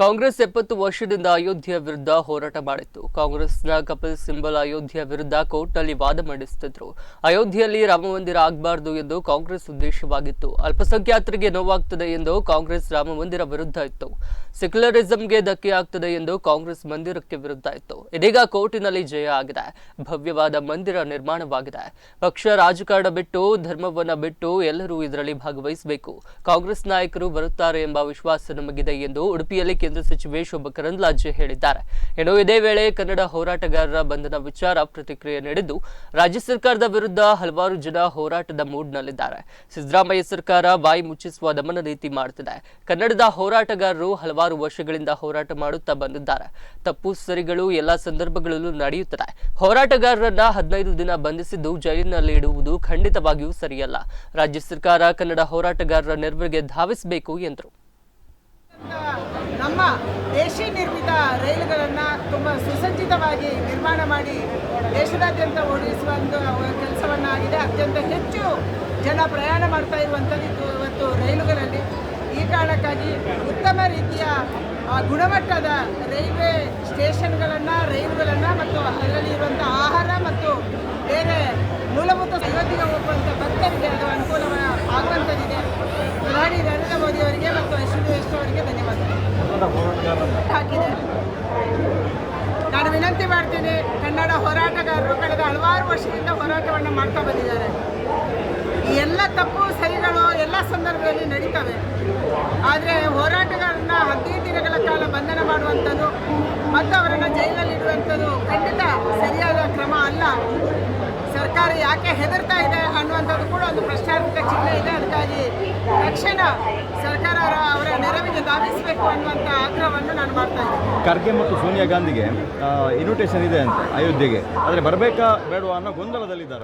ಕಾಂಗ್ರೆಸ್ ಎಪ್ಪತ್ತು ವರ್ಷದಿಂದ ಅಯೋಧ್ಯೆಯ ವಿರುದ್ಧ ಹೋರಾಟ ಮಾಡಿತ್ತು. ಕಾಂಗ್ರೆಸ್ನ ಕಪಿಲ್ ಸಿಂಬಲ್ ಅಯೋಧ್ಯೆಯ ವಿರುದ್ಧ ಕೋರ್ಟ್ನಲ್ಲಿ ವಾದ ಮಂಡಿಸುತ್ತಿದ್ರು. ಅಯೋಧ್ಯೆಯಲ್ಲಿ ರಾಮ ಮಂದಿರ ಆಗಬಾರದು ಎಂದು ಕಾಂಗ್ರೆಸ್ ಉದ್ದೇಶವಾಗಿತ್ತು. ಅಲ್ಪಸಂಖ್ಯಾತರಿಗೆ ನೋವಾಗ್ತದೆ ಎಂದು ಕಾಂಗ್ರೆಸ್ ರಾಮ ಮಂದಿರ ವಿರುದ್ಧ ಇತ್ತು. ಸೆಕ್ಯುಲರಿಸಂಗೆ ಧಕ್ಕೆ ಆಗ್ತದೆ ಎಂದು ಕಾಂಗ್ರೆಸ್ ಮಂದಿರಕ್ಕೆ ವಿರುದ್ಧ ಇತ್ತು. ಇದೀಗ ಕೋರ್ಟಿನಲ್ಲಿ ಜಯ ಆಗಿದೆ. ಭವ್ಯವಾದ ಮಂದಿರ ನಿರ್ಮಾಣವಾಗಿದೆ. ಪಕ್ಷ ರಾಜಕಾರಣ ಬಿಟ್ಟು, ಧರ್ಮವನ್ನ ಬಿಟ್ಟು ಎಲ್ಲರೂ ಇದರಲ್ಲಿ ಭಾಗವಹಿಸಬೇಕು. ಕಾಂಗ್ರೆಸ್ ನಾಯಕರು ಬರುತ್ತಾರೆ ಎಂಬ ವಿಶ್ವಾಸ ನಮಗಿದೆ ಎಂದು ಉಡುಪಿಯಲ್ಲಿ ಕೇಂದ್ರ ಸಚಿವೆ ಶೋಭಾ ಕರಂದ್ಲಾಜೆ ಹೇಳಿದ್ದಾರೆ. ಇನ್ನು ಇದೇ ವೇಳೆ ಕನ್ನಡ ಹೋರಾಟಗಾರರ ಬಂಧನ ವಿಚಾರ ಪ್ರತಿಕ್ರಿಯೆ ನೀಡಿದ್ದು, ರಾಜ್ಯ ಸರ್ಕಾರದ ವಿರುದ್ಧ ಹಲವಾರು ಜನ ಹೋರಾಟದ ಮೂಡ್ನಲ್ಲಿದ್ದಾರೆ. ಸಿದ್ದರಾಮಯ್ಯ ಸರ್ಕಾರ ಬಾಯಿ ಮುಚ್ಚಿಸುವ ದಮನ ರೀತಿ ಮಾಡುತ್ತಿದೆ ಕನ್ನಡದ ಹೋರಾಟಗಾರರು ಹಲವಾರು ವರ್ಷಗಳಿಂದ ಹೋರಾಟ ಮಾಡುತ್ತಾ ಬಂದಿದ್ದಾರೆ. ತಪ್ಪು ಸರಿಗಳು ಎಲ್ಲ ಸಂದರ್ಭಗಳಲ್ಲೂ ನಡೆಯುತ್ತದೆ. ಹೋರಾಟಗಾರರನ್ನ ಹದಿನೈದು ದಿನ ಬಂಧಿಸಿದ್ದು ಜೈಲಿನಲ್ಲಿ ಇಡುವುದು ಖಂಡಿತವಾಗಿಯೂ ಸರಿಯಲ್ಲ. ರಾಜ್ಯ ಸರ್ಕಾರ ಕನ್ನಡ ಹೋರಾಟಗಾರರ ನೆರವಿಗೆ ಧಾವಿಸಬೇಕು ಎಂದರು. ದೇಶಿ ನಿರ್ಮಿತ ರೈಲುಗಳನ್ನು ತುಂಬ ಸುಸಜ್ಜಿತವಾಗಿ ನಿರ್ಮಾಣ ಮಾಡಿ ದೇಶದಾದ್ಯಂತ ಓಡಿಸುವ ಒಂದು ಕೆಲಸವನ್ನು ಆಗಿದೆ. ಅತ್ಯಂತ ಹೆಚ್ಚು ಜನ ಪ್ರಯಾಣ ಮಾಡ್ತಾ ಇರುವಂಥದ್ದು ಇವತ್ತು ರೈಲುಗಳಲ್ಲಿ. ಈ ಕಾರಣಕ್ಕಾಗಿ ಉತ್ತಮ ರೀತಿಯ ಗುಣಮಟ್ಟದ ರೈಲ್ವೆ ಸ್ಟೇಷನ್ಗಳನ್ನು, ರೈಲುಗಳನ್ನು ಮತ್ತು ಅದರಲ್ಲಿ ಇರುವಂಥ ಆಹಾರ ಮತ್ತು ಬೇರೆ ಮೂಲಭೂತ ಅಯೋಧ್ಯೆಗೆ ಹೋಗುವಂಥ ಭಕ್ತರಿಗೆ ಅದು ಅನುಕೂಲ ಆಗುವಂಥದ್ದಿದೆ ಪ್ರಧಾನಿ ನರೇಂದ್ರ ಮೋದಿಯವರಿಗೆ ಮತ್ತು ಎಸ್ ಅವರಿಗೆ ಧನ್ಯವಾದಗಳು. ನಾನು ವಿನಂತಿ ಮಾಡ್ತೀನಿ, ಕನ್ನಡ ಹೋರಾಟಗಾರರು ಕಳೆದ ಹಲವಾರು ವರ್ಷದಿಂದ ಹೋರಾಟವನ್ನು ಮಾಡ್ತಾ ಬಂದಿದ್ದಾರೆ. ಎಲ್ಲ ತಪ್ಪು, ಸರಿಗಳು, ಎಲ್ಲ ಸಂದರ್ಭದಲ್ಲಿ ನಡೀತವೆ. ಆದರೆ ಹೋರಾಟಗಾರನ್ನ ಹದಿನೈದು ದಿನಗಳ ಕಾಲ ಬಂಧನ ಮಾಡುವಂಥದ್ದು ಮತ್ತು ಅವರನ್ನು ಜೈಲಲ್ಲಿ ಇಡುವಂಥದ್ದು ಖಂಡಿತ ಸರಿಯಾದ ಕ್ರಮ ಅಲ್ಲ. ಸರ್ಕಾರ ಯಾಕೆ ಹೆದರ್ತಾ ಇದೆ ಅನ್ನುವಂಥದ್ದು ಕೂಡ ಒಂದು ಪ್ರಶ್ನಾರ್ಥಕ ಚಿಹ್ನೆ ಇದೆ. ತಕ್ಷಣ ಸರ್ಕಾರ ಅವರ ನೆರವಿಗೆ ಧಾವಿಸಬೇಕು ಅನ್ನುವಂಥ ಆಗ್ರಹವನ್ನು ನಾನು ಮಾಡ್ತಾ ಇದ್ದೀನಿ. ಖರ್ಗೆ ಮತ್ತು ಸೋನಿಯಾ ಗಾಂಧಿಗೆ ಇನ್ವಿಟೇಷನ್ ಇದೆ ಅಂತ ಅಯೋಧ್ಯೆಗೆ. ಆದರೆ ಬರಬೇಕಾ ಬೇಡವಾ ಅನ್ನೋ ಗೊಂದಲದಲ್ಲಿದ್ದಾರೆ.